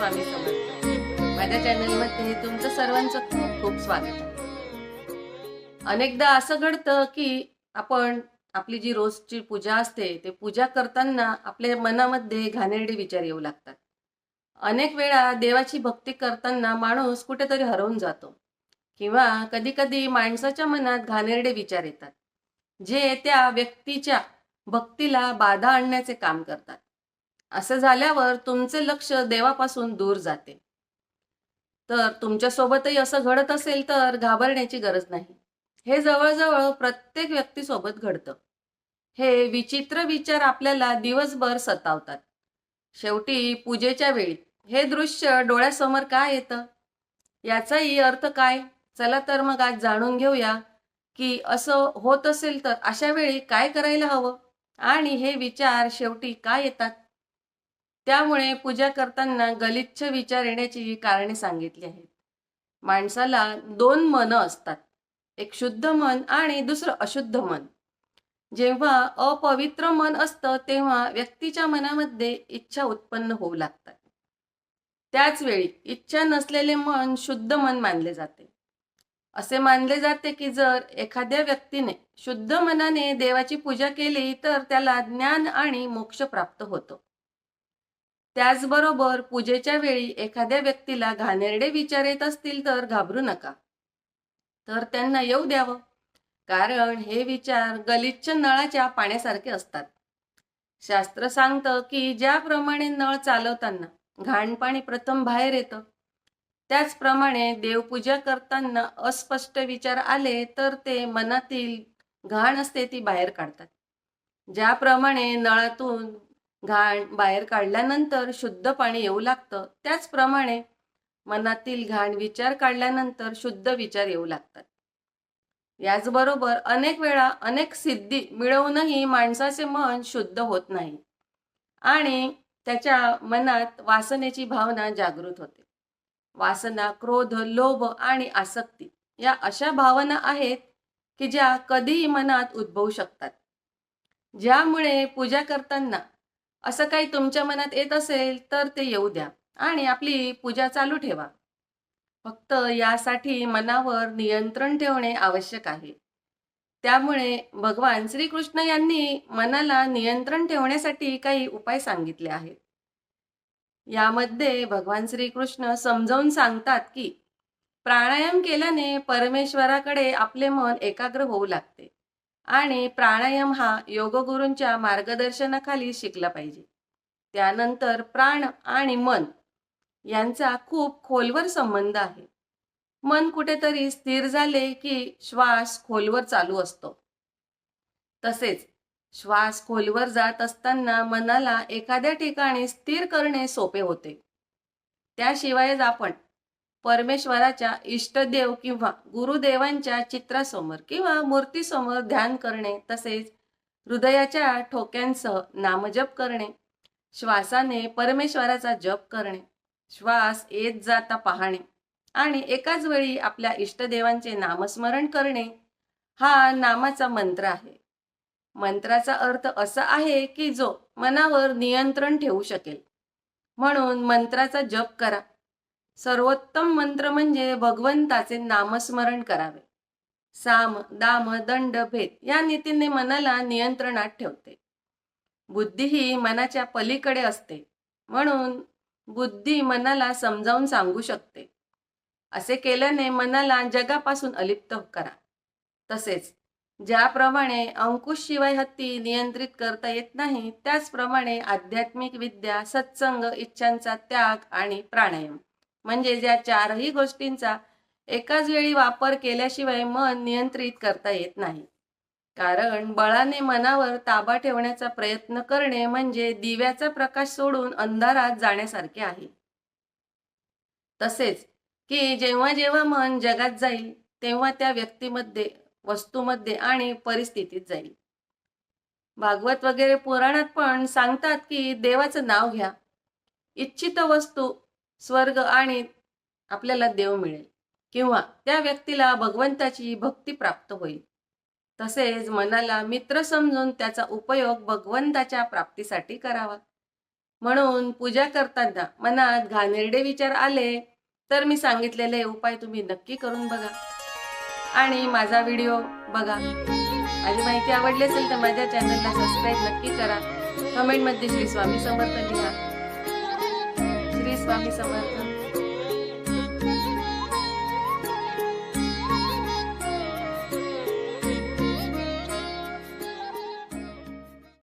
स्वामी समर्थ. माझ्या चॅनलमध्ये तुमचं सर्वांचं खूप खूप स्वागत आहे. अनेकदा असं घडतं की आपण आपली जी रोजची पूजा असते ते पूजा करताना आपल्या मनामध्ये घाणेरडे विचार येऊ लागतात. अनेक वेळा देवाची भक्ती करताना माणूस कुठेतरी हरवून जातो किंवा कधी कधी माणसाच्या मनात घाणेरडे विचार येतात जे त्या व्यक्तीच्या भक्तीला बाधा आणण्याचे काम करतात. असं झाल्यावर तुमचे लक्ष देवापासून दूर जाते. तर तुमच्यासोबतही असं घडत असेल तर घाबरण्याची गरज नाही. हे जवळजवळ प्रत्येक व्यक्तीसोबत घडतं. हे विचित्र विचार आपल्याला दिवसभर सतावतात. शेवटी पूजेच्या वेळी हे दृश्य डोळ्यासमोर काय येतं? याचाही अर्थ काय? चला तर मग आज जाणून घेऊया की असं होत असेल तर अशा वेळी काय करायला हवं? आणि हे विचार शेवटी काय येतात? त्यामुळे पूजा करताना गलिच्छ विचार येण्याची कारणे सांगितली आहेत. माणसाला दोन मनं असतात. एक शुद्ध मन आणि दुसरं अशुद्ध मन. जेव्हा अपवित्र मन असतं तेव्हा व्यक्तीच्या मनामध्ये इच्छा उत्पन्न होऊ लागतात. त्याच वेळी इच्छा नसलेले मन शुद्ध मन मानले जाते. असे मानले जाते की जर एखाद्या व्यक्तीने शुद्ध मनाने देवाची पूजा केली तर त्याला ज्ञान आणि मोक्ष प्राप्त होतो. त्याचबरोबर पूजेच्या वेळी एखाद्या व्यक्तीला घाणेरडे विचार येत असतील तर घाबरू नका. तर त्यांना येऊ द्यावं. कारण हे विचार गलिच्छ नळाच्या पाण्यासारखे असतात. शास्त्र सांगतं की ज्याप्रमाणे नळ चालवताना घाण पाणी प्रथम बाहेर येतं त्याचप्रमाणे देवपूजा करताना अस्पष्ट विचार आले तर ते मनातील घाण असते ती बाहेर काढतात. ज्याप्रमाणे नळातून घाण बाहेर काढल्यानंतर शुद्ध पाणी येऊ लागतं. त्याचप्रमाणे मनातील घाण विचार काढल्यानंतर शुद्ध विचार येऊ लागतात. याचबरोबर अनेक वेळा अनेक सिद्धी मिळवूनही माणसाचे मन शुद्ध होत नाही आणि त्याच्या मनात वासनेची भावना जागृत होते. वासना क्रोध लोभ आणि आसक्ती या अशा भावना आहेत की ज्या कधीही मनात उद्भवू शकतात. ज्यामुळे पूजा करताना असं काही तुमच्या मनात येत असेल तर ते येऊ द्या. आणि आपली पूजा चालू ठेवा. फक्त यासाठी मनावर नियंत्रण ठेवणे आवश्यक आहे. त्यामुळे भगवान श्रीकृष्ण यांनी मनाला नियंत्रण ठेवण्यासाठी काही उपाय सांगितले आहेत. यामध्ये भगवान श्रीकृष्ण समजावून सांगतात की प्राणायाम केल्याने परमेश्वराकडे आपले मन एकाग्र होऊ लागते. आणि प्राणायाम हा योगगुरूंच्या मार्गदर्शनाखाली शिकला पाहिजे. त्यानंतर प्राण आणि मन यांचा खूप खोलवर संबंध आहे. मन कुठेतरी स्थिर झाले की श्वास खोलवर चालू असतो. तसेच श्वास खोलवर जात असताना मनाला एखाद्या ठिकाणी स्थिर करणे सोपे होते. त्याशिवायच आपण परमेश्वराच्या इष्टदेव किंवा गुरुदेवांच्या चित्रासमोर किंवा मूर्तीसमोर ध्यान करणे तसेच हृदयाच्या ठोक्यांसह नामजप करणे श्वासाने परमेश्वराचा जप करणे श्वास येत जाता पाहणे आणि एकाच वेळी आपल्या इष्टदेवांचे नामस्मरण करणे हा नामाचा मंत्र आहे. मंत्राचा अर्थ असा आहे की जो मनावर नियंत्रण ठेवू शकेल. म्हणून मंत्राचा जप करा. सर्वोत्तम मंत्र म्हणजे भगवंताचे नामस्मरण करावे. साम दाम दंड भेद या नीतीने मनाला नियंत्रणात ठेवते. बुद्धी ही मनाच्या पलीकडे असते म्हणून बुद्धी मनाला समजावून सांगू शकते. असे केल्याने मनाला जगापासून अलिप्त करा. तसेच ज्याप्रमाणे अंकुश शिवाय हत्ती नियंत्रित करता येत नाही त्याचप्रमाणे आध्यात्मिक विद्या सत्संग इच्छांचा त्याग आणि प्राणायाम. म्हणजे या चारही गोष्टींचा एकाच वेळी वापर केल्याशिवाय मन नियंत्रित करता येत नाही. कारण बळाने मनावर ताबा ठेवण्याचा प्रयत्न करणे म्हणजे दिव्याचा प्रकाश सोडून अंधारात जाण्यासारखे आहे. तसेच की जेव्हा जेव्हा मन जगात जाईल तेव्हा त्या व्यक्तीमध्ये वस्तूमध्ये आणि परिस्थितीत जाईल. भागवत वगैरे पुराणात पण सांगतात की देवाचं नाव घ्या. इच्छित वस्तू स्वर्ग आणि आपल्याला देव मिळेल. किंवा त्या व्यक्तीला भगवंताची भक्ती प्राप्त होईल. तसेच मनाला मित्र समजून त्याचा उपयोग भगवंताच्या प्राप्तीसाठी करावा. म्हणून पूजा करताना मनात घाणेरडे विचार आले तर मी सांगितलेले उपाय तुम्ही नक्की करून बघा. आणि माझा व्हिडिओ बघा. माझी माहिती आवडली असेल तर माझ्या चॅनलला सबस्क्राईब नक्की करा. कमेंटमध्ये श्री स्वामी समर्थ लिहा. श्री स्वामी समर्थ